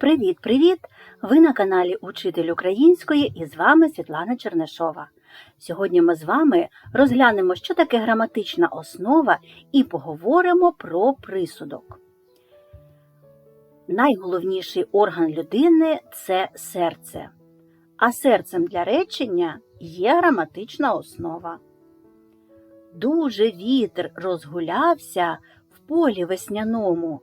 Привіт-привіт! Ви на каналі Учитель Української і з вами Світлана Чернешова. Сьогодні ми з вами розглянемо, що таке граматична основа, і поговоримо про присудок. Найголовніший орган людини це серце, а серцем для речення є граматична основа. Дуже вітер розгулявся в полі весняному.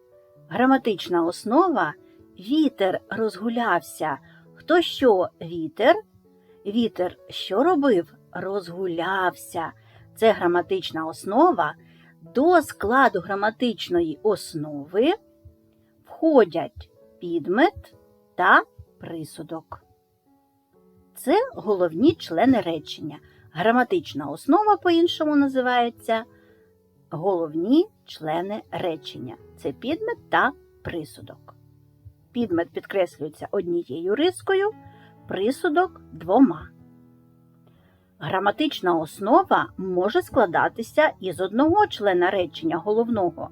Граматична основа вітер розгулявся. Хто що вітер? Вітер що робив? Розгулявся. Це граматична основа. До складу граматичної основи входять підмет та присудок. Це головні члени речення. Граматична основа по-іншому називається головні члени речення. Це підмет та присудок. Підмет підкреслюється однією рискою, присудок двома. Граматична основа може складатися із одного члена речення головного,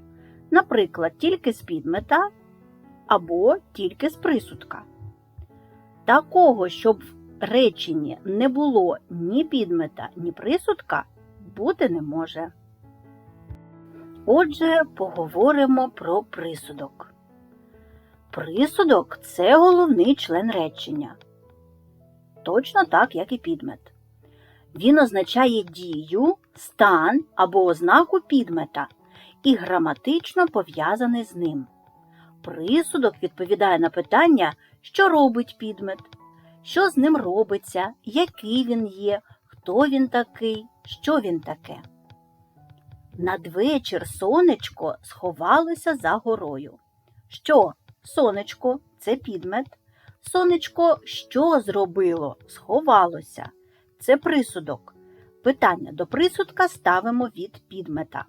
наприклад, тільки з підмета або тільки з присудка. Такого, щоб в реченні не було ні підмета, ні присудка, бути не може. Отже, поговоримо про присудок. Присудок це головний член речення. Точно так, як і підмет. Він означає дію, стан або ознаку підмета і граматично пов'язаний з ним. Присудок відповідає на питання, що робить підмет, що з ним робиться, який він є, хто він такий, що він таке. Надвечір сонечко сховалося за горою. Що? Сонечко це підмет. Сонечко що зробило? Сховалося. Це присудок. Питання до присудка ставимо від підмета.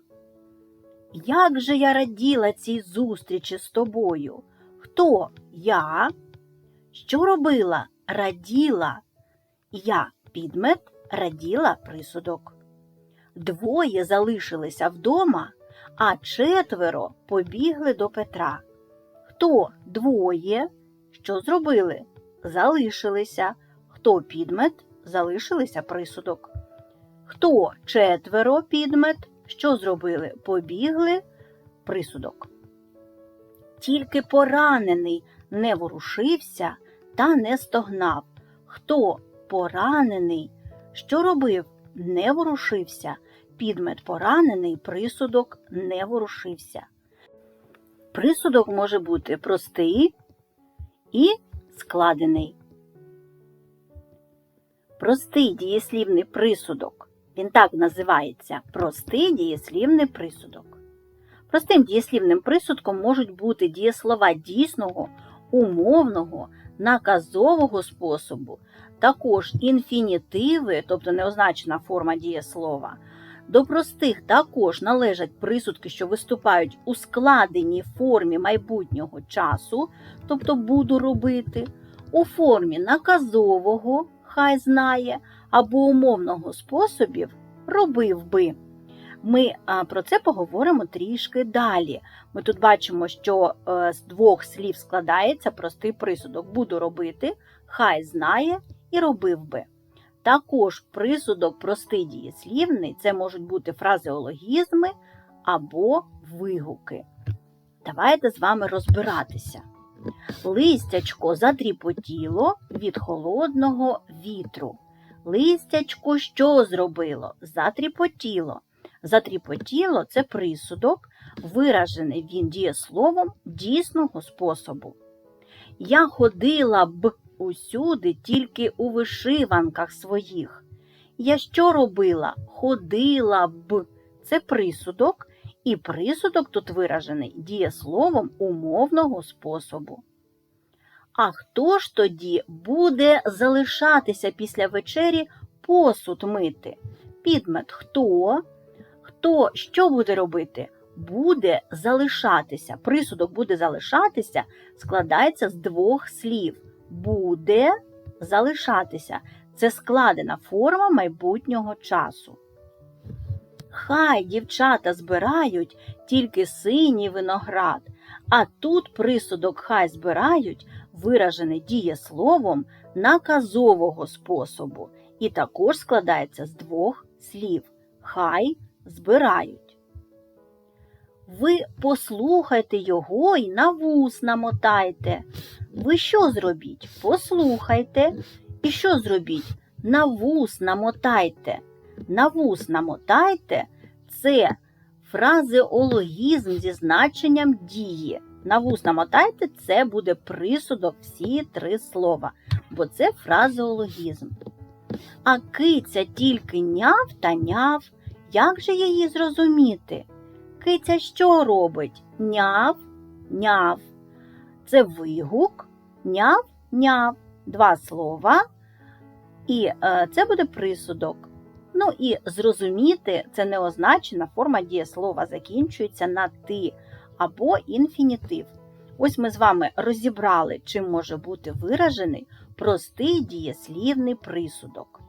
Як же я раділа цій зустрічі з тобою? Хто я? Що робила? Раділа. Я підмет, раділа присудок. Двоє залишилися вдома, а четверо побігли до Петра. Хто двоє? Що зробили? Залишилися. Хто підмет? Залишилися присудок. Хто четверо підмет? Що зробили? Побігли присудок. Тільки поранений не ворушився та не стогнав. Хто поранений? Що робив? Не ворушився. Підмет поранений, присудок не ворушився. Присудок може бути простий і складений. Простий дієслівний присудок. Він так називається простий дієслівний присудок. Простим дієслівним присудком можуть бути дієслова дійсного, умовного, наказового способу, також інфінітиви, тобто неозначена форма дієслова. До простих також належать присудки, що виступають у складеній формі майбутнього часу, тобто буду робити, у формі наказового хай знає, або умовного способів робив би. Ми про це поговоримо трішки далі. Ми тут бачимо, що е, з двох слів складається простий присудок буду робити, хай знає і робив би. Також присудок простий дієслівний це можуть бути фразеологізми або вигуки. Давайте з вами розбиратися. Листячко затріпотіло від холодного вітру. Листячко що зробило? Затріпотіло. Затріпотіло це присудок, виражений він дієсловом дійсного способу. Я ходила б усюди тільки у вишиванках своїх. Я що робила? Ходила б. Це присудок, і присудок тут виражений дієсловом умовного способу. А хто ж тоді буде залишатися після вечері посуд мити? Підмет хто? Хто що буде робити? Буде залишатися. Присудок буде залишатися складається з двох слів буде залишатися. Це складена форма майбутнього часу. Хай дівчата збирають тільки синій виноград, а тут присудок хай збирають виражене дієсловом наказового способу і також складається з двох слів хай збирають. Ви послухайте його і на вус намотайте. Ви що зробіть? Послухайте. І що зробіть? На вус намотайте. На вус намотайте це фразеологізм зі значенням дії. На вус намотайте це буде присудок всі три слова, бо це фразеологізм. А киця тільки няв та няв. Як же її зрозуміти? Киця що робить? Няв, няв. Це вигук, няв, няв. Два слова. І е, це буде присудок. Ну і зрозуміти це неозначена форма дієслова закінчується на ти або інфінітив. Ось ми з вами розібрали, чим може бути виражений простий дієслівний присудок.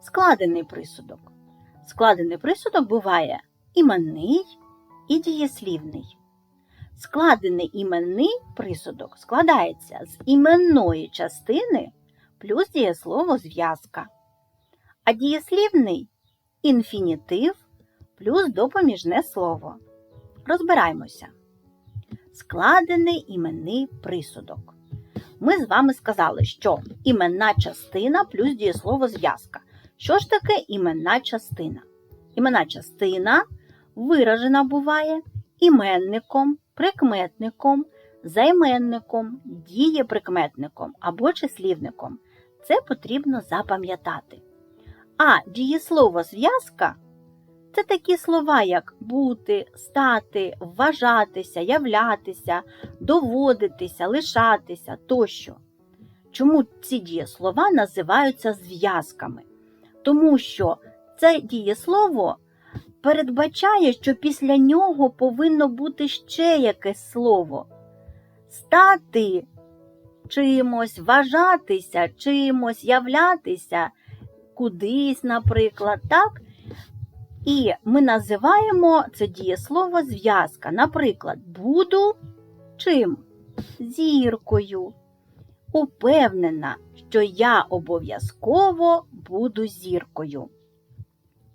Складений присудок. Складений присудок буває іменний і дієслівний. Складений іменний присудок складається з іменної частини плюс дієслово зв'язка. А дієслівний інфінітив плюс допоміжне слово. Розбираємося. Складений іменний присудок. Ми з вами сказали, що іменна частина плюс дієслово зв'язка. Що ж таке іменна частина? Іменна частина виражена буває іменником, прикметником, займенником, дієприкметником або числівником. Це потрібно запам'ятати. А дієслово зв'язка це такі слова, як бути, стати, вважатися, являтися, доводитися, лишатися тощо. Чому ці дієслова називаються зв'язками? Тому що це дієслово передбачає, що після нього повинно бути ще якесь слово. Стати чимось, вважатися чимось, являтися кудись, наприклад, так? І ми називаємо це дієслово зв'язка. Наприклад, буду чим? Зіркою. Упевнена, що я обов'язково буду зіркою.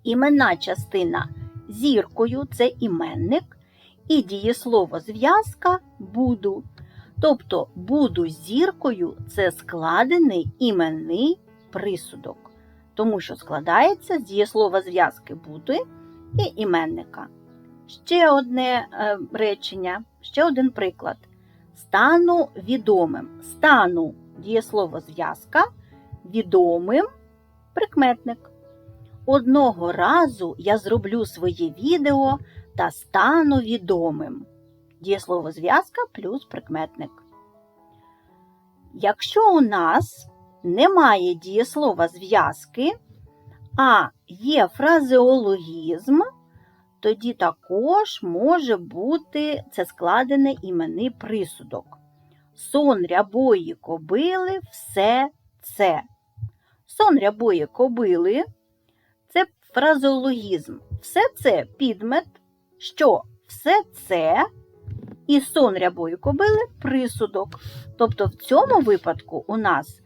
Іменна частина зіркою це іменник, і дієслово зв'язка буду. Тобто буду зіркою це складений іменний присудок тому що складається з дієслова зв'язки бути і іменника. Ще одне е, речення, ще один приклад. Стану відомим. Стану дієслово зв'язка, відомим прикметник. Одного разу я зроблю своє відео та стану відомим. Дієслово зв'язка плюс прикметник. Якщо у нас немає дієслова зв'язки, а є фразеологізм, тоді також може бути це складений іменний присудок. Сон рябої кобили все це. Сон рябої кобили це фразеологізм. Все це підмет, що все це і сон рябої кобили присудок. Тобто в цьому випадку у нас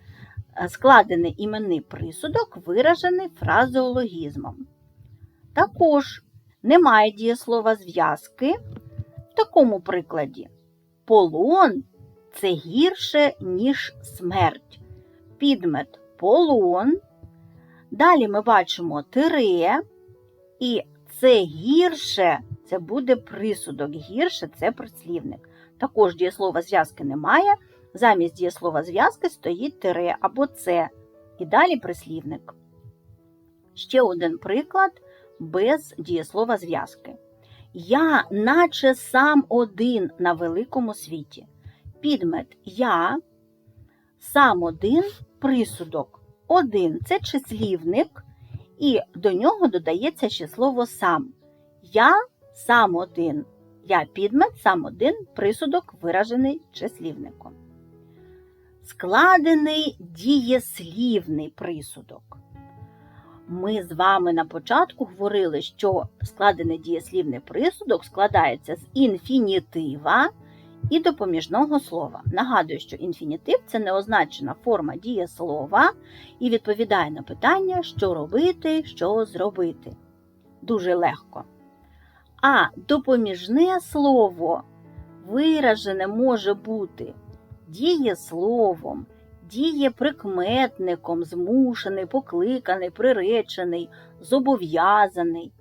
Е, складений іменний присудок виражений фразеологізмом. Також немає дієслова зв'язки в такому прикладі. Полон це гірше, ніж смерть. Підмет полон. Далі ми бачимо тире, і це гірше це буде присудок. Гірше це прислівник. Також дієслова зв'язки немає. Замість дієслова зв'язки стоїть тире або це, і далі прислівник. Ще один приклад без дієслова зв'язки. Я, наче сам один на великому світі. Підмет я, сам один присудок. Один це числівник, і до нього додається ще слово сам. Я сам один. Я підмет сам один присудок, виражений числівником складений дієслівний присудок. Ми з вами на початку говорили, що складений дієслівний присудок складається з інфінітива і допоміжного слова. Нагадую, що інфінітив це неозначена форма дієслова і відповідає на питання, що робити, що зробити. Дуже легко. А допоміжне слово виражене може бути дієсловом, дієприкметником, змушений, покликаний, приречений, зобов'язаний,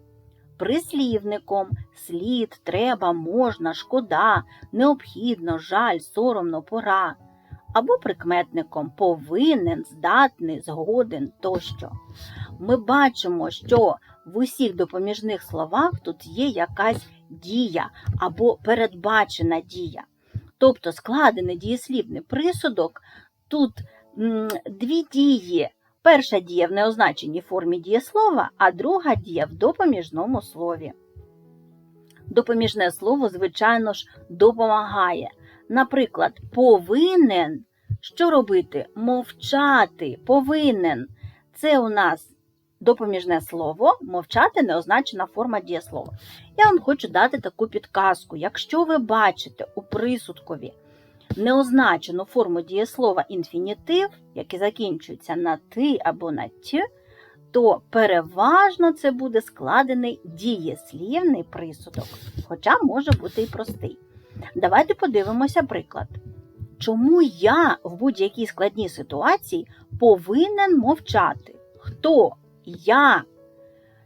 прислівником, слід, треба, можна, шкода, необхідно, жаль, соромно, пора, або прикметником повинен, здатний, згоден тощо. Ми бачимо, що в усіх допоміжних словах тут є якась дія або передбачена дія. Тобто складений дієслівний присудок тут дві дії. Перша дія в неозначеній формі дієслова, а друга дія в допоміжному слові. Допоміжне слово, звичайно ж, допомагає. Наприклад, повинен що робити? Мовчати, повинен. Це у нас допоміжне слово, мовчати неозначена форма дієслова. Я вам хочу дати таку підказку. Якщо ви бачите у присудкові неозначену форму дієслова інфінітив, який закінчується на ти або на т, то переважно це буде складений дієслівний присудок, хоча може бути і простий. Давайте подивимося приклад. Чому я в будь-якій складній ситуації повинен мовчати? Хто? Я.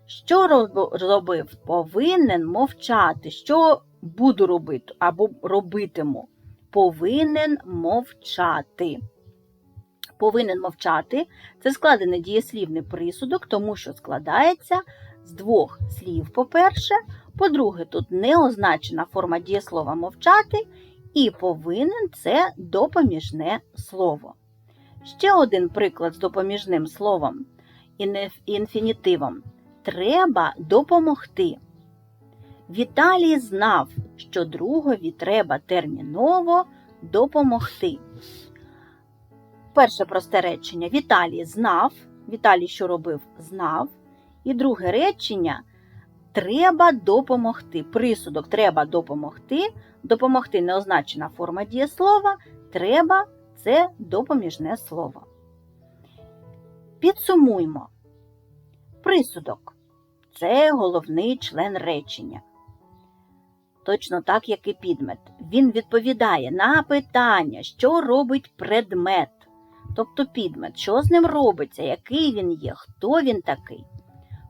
Що робив? Повинен мовчати. Що буду робити або робитиму? Повинен мовчати. Повинен мовчати це складений дієслівний присудок, тому що складається з двох слів, по-перше. По-друге, тут не означена форма дієслова мовчати, і повинен це допоміжне слово. Ще один приклад з допоміжним словом інфінітивом. Треба допомогти. Віталій знав, що другові треба терміново допомогти. Перше просте речення Віталій знав. Віталій, що робив, знав. І друге речення треба допомогти. Присудок треба допомогти. Допомогти неозначена форма дієслова. Треба це допоміжне слово. Підсумуймо. Присудок це головний член речення. Точно так, як і підмет. Він відповідає на питання, що робить предмет, тобто підмет, що з ним робиться, який він є, хто він такий.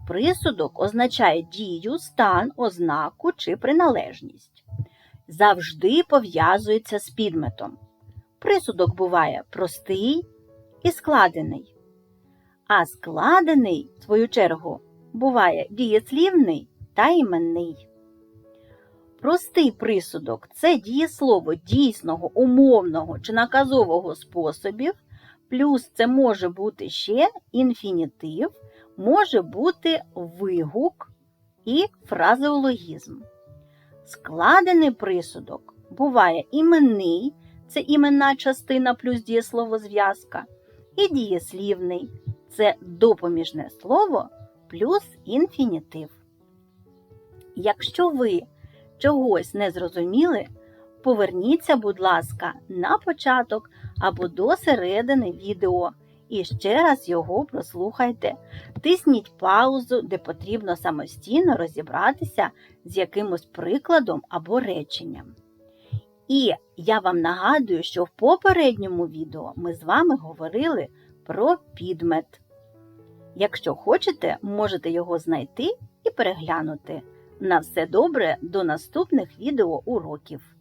Присудок означає дію, стан, ознаку чи приналежність. Завжди пов'язується з підметом. Присудок буває простий і складений. А складений, в свою чергу, буває дієслівний та іменний. Простий присудок це дієслово дійсного, умовного чи наказового способів, плюс це може бути ще інфінітив, може бути вигук і фразеологізм. Складений присудок буває іменний, це іменна частина плюс дієсловозв'язка, і дієслівний це допоміжне слово плюс інфінітив. Якщо ви чогось не зрозуміли, поверніться, будь ласка, на початок або до середини відео і ще раз його прослухайте. Тисніть паузу, де потрібно самостійно розібратися з якимось прикладом або реченням. І я вам нагадую, що в попередньому відео ми з вами говорили про підмет. Якщо хочете, можете його знайти і переглянути. На все добре до наступних відеоуроків!